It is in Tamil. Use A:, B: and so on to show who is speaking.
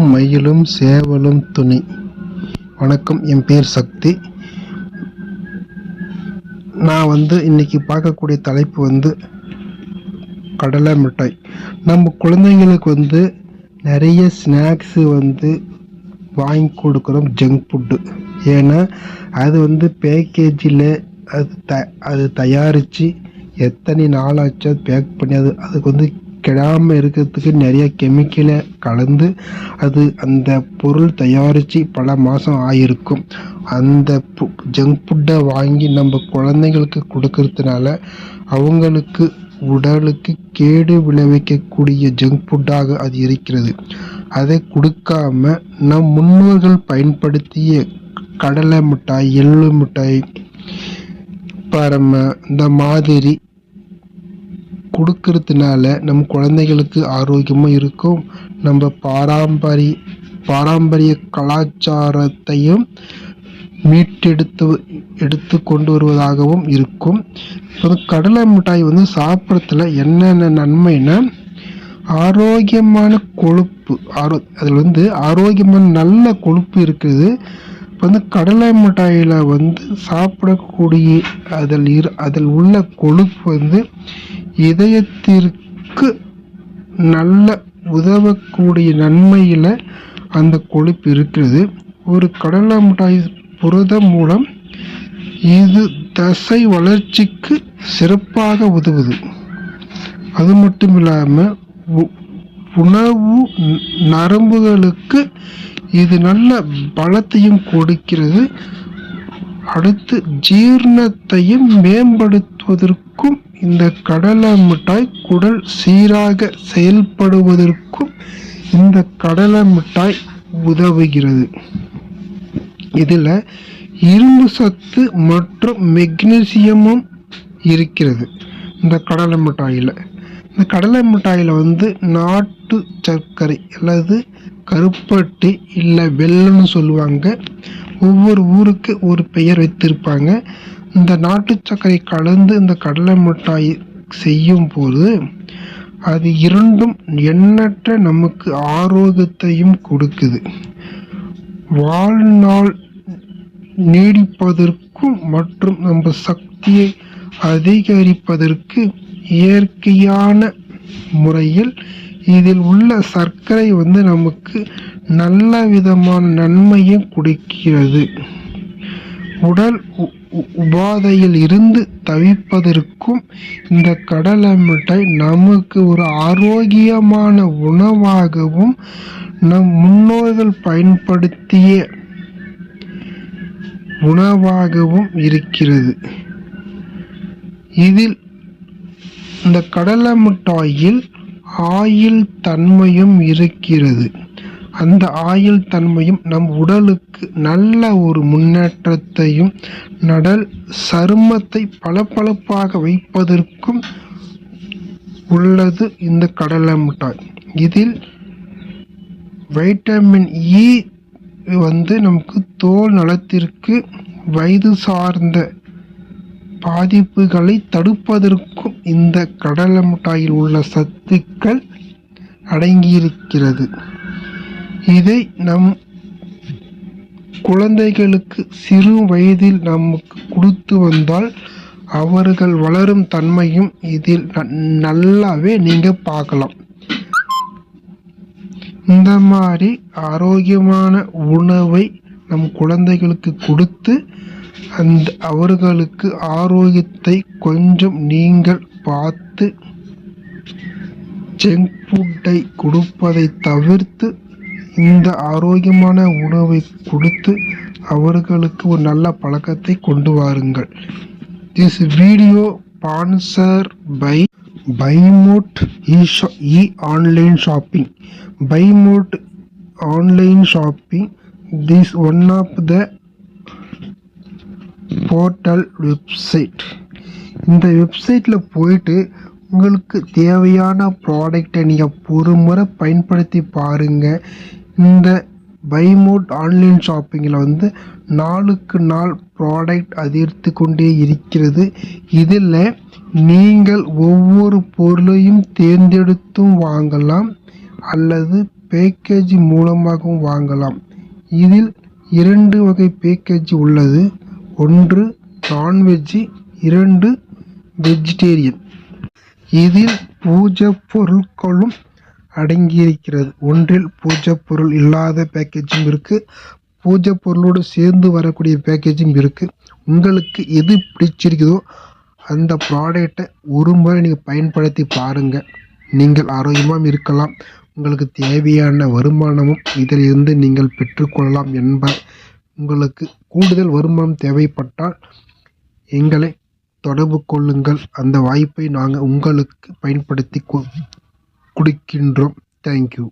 A: மயிலும் சேவலும் துணி. வணக்கம் என் பேர் சக்தி. நான் வந்து இன்னைக்கு பார்க்கக்கூடிய தலைப்பு வந்து கடலை மிட்டாய். நம்ம குழந்தைங்களுக்கு வந்து நிறைய ஸ்நாக்ஸு வந்து வாங்கி கொடுக்குறோம் ஜங்க் ஃபுட்டு ஏன்னா அது வந்து பேக்கேஜில் அது த அது தயாரித்து எத்தனை நாளாச்சும் அது பேக் பண்ணி அது அதுக்கு வந்து கெடாமல் இருக்கிறதுக்கு நிறைய கெமிக்கலை கலந்து அது அந்த பொருள் தயாரித்து பல மாதம் ஆகிருக்கும் அந்த ஜங்க் ஃபுட்டை வாங்கி நம்ம குழந்தைங்களுக்கு கொடுக்கறதுனால அவங்களுக்கு உடலுக்கு கேடு விளைவிக்கக்கூடிய ஜங்க் ஃபுட்டாக அது இருக்கிறது. அதை கொடுக்காம நம் முன்னோர்கள் பயன்படுத்திய கடலை மிட்டாய் எள்ளு மிட்டாய் பரம இந்த மாதிரி கொடுக்கறதுனால நம்ம குழந்தைகளுக்கு ஆரோக்கியமாக இருக்கும். நம்ம பாரம்பரிய பாரம்பரிய கலாச்சாரத்தையும் மீட்டெடுத்து எடுத்து கொண்டு வருவதாகவும் இருக்கும். இப்போ கடலை மிட்டாய் வந்து சாப்பிட்றதுல என்னென்ன நன்மைன்னா ஆரோக்கியமான கொழுப்பு ஆரோ அதில் வந்து ஆரோக்கியமான நல்ல கொழுப்பு இருக்குது. இப்போ வந்து கடலை மிட்டாயில் வந்து சாப்பிடக்கூடிய அதில் இரு அதில் உள்ள கொழுப்பு வந்து இதயத்திற்கு நல்ல உதவக்கூடிய நன்மையில் அந்த கொழுப்பு இருக்கிறது. ஒரு கடலை மிட்டாய் புரதம் மூலம் இது தசை வளர்ச்சிக்கு சிறப்பாக உதவுது. அது மட்டும் இல்லாமல் உணவு நரம்புகளுக்கு இது நல்ல பலத்தையும் கொடுக்கிறது. அடுத்து ஜீரணத்தையும் மேம்படுத்துவதற்கும் இந்த கடலை மிட்டாய் குடல் சீராக செயல்படுவதற்கும் இந்த கடலை மிட்டாய் உதவுகிறது. இதில் இரும்பு சத்து மற்றும் மெக்னீசியமும் இருக்கிறது இந்த கடலை மிட்டாயில். இந்த கடலை மிட்டாயில் வந்து நாட்டு சர்க்கரை அல்லது கருப்பட்டி இல்லை வெல்லம்னு சொல்லுவாங்க. ஒவ்வொரு ஊருக்கு ஒரு பெயர் வைத்திருப்பாங்க. இந்த நாட்டு சர்க்கரை கலந்து இந்த கடலை மிட்டாய் செய்யும் போது அது இரண்டும் எண்ணற்ற நமக்கு ஆரோக்கியத்தையும் கொடுக்குது. வாழ்நாள் நீடிப்பதற்கும் மற்றும் நம்ம சக்தியை அதிகரிப்பதற்கு இயற்கையான முறையில் இதில் உள்ள சர்க்கரை வந்து நமக்கு நல்ல விதமான நன்மையை கொடுக்கிறது. உடல் உபாதையில் இருந்து தவிப்பதற்கும் இந்த கடலை மிட்டாய் நமக்கு ஒரு ஆரோக்கியமான உணவாகவும் நம் முன்னோர்கள் பயன்படுத்திய உணவாகவும் இருக்கிறது. இதில் இந்த கடலை மிட்டாயில் ஆயில் தன்மையும் இருக்கிறது. அந்த ஆயுள் தன்மையும் நம் உடலுக்கு நல்ல ஒரு முன்னேற்றத்தையும் நடல் சருமத்தை பளபளப்பாக வைப்பதற்கும் உள்ளது இந்த கடலை மிட்டாய் இதில் வைட்டமின் இ வந்து நமக்கு தோல் நலத்திற்கு வயது சார்ந்த பாதிப்புகளை தடுப்பதற்கும் இந்த கடலை மிட்டாயில் உள்ள சத்துக்கள் அடங்கியிருக்கிறது. இதை நம் குழந்தைகளுக்கு சிறு வயதில் நமக்கு கொடுத்து வந்தால் அவர்கள் வளரும் தன்மையும் இதில் நல்லாவே நீங்கள் பார்க்கலாம். இந்த மாதிரி ஆரோக்கியமான உணவை நம் குழந்தைகளுக்கு கொடுத்து அந்த அவர்களுக்கு ஆரோக்கியத்தை கொஞ்சம் நீங்கள் பார்த்து ஜங்க் ஃபுட்டை கொடுப்பதை தவிர்த்து இந்த ஆரோக்கியமான உணவை கொடுத்து அவர்களுக்கு ஒரு நல்ல பழக்கத்தை கொண்டு வாருங்கள். This video sponsor by பைமோட் E online shopping பைமோட் online shopping this one of the portal website இந்த வெப்சைட்டில் போயிட்டு உங்களுக்கு தேவையான ப்ராடக்டை நீங்கள் ஒரு முறை பயன்படுத்தி பாருங்கள் இந்த பைமோட் ஆன்லைன் ஷாப்பிங்கில் வந்து நாளுக்கு நாள் ப்ராடக்ட் அதிர்த்து கொண்டே இருக்கிறது. இதில் நீங்கள் ஒவ்வொரு பொருளையும் தேர்ந்தெடுத்தும் வாங்கலாம் அல்லது பேக்கேஜ் மூலமாகவும் வாங்கலாம். இதில் இரண்டு வகை பேக்கேஜ் உள்ளது. ஒன்று நான்வெஜ்ஜி இரண்டு வெஜிடேரியன் இதில் பூஜை பொருட்களும் அடங்கியிருக்கிறது. ஒன்றில் பூஜை பொருள் இல்லாத பேக்கேஜும் இருக்குது பூஜை பொருளோடு சேர்ந்து வரக்கூடிய பேக்கேஜும் இருக்குது உங்களுக்கு எது பிடிச்சிருக்குதோ அந்த ப்ராடக்டை ஒரு முறை நீங்கள் பயன்படுத்தி பாருங்கள் நீங்கள் ஆரோக்கியமாக இருக்கலாம். உங்களுக்கு தேவையான வருமானமும் இதில் இருந்து நீங்கள் பெற்றுக்கொள்ளலாம் என்ப உங்களுக்கு கூடுதல் வருமானம் தேவைப்பட்டால் எங்களை தொடர்பு கொள்ளுங்கள். அந்த வாய்ப்பை நாங்கள் உங்களுக்கு பயன்படுத்தி குடிக்கின்றோம். தேங்க்யூ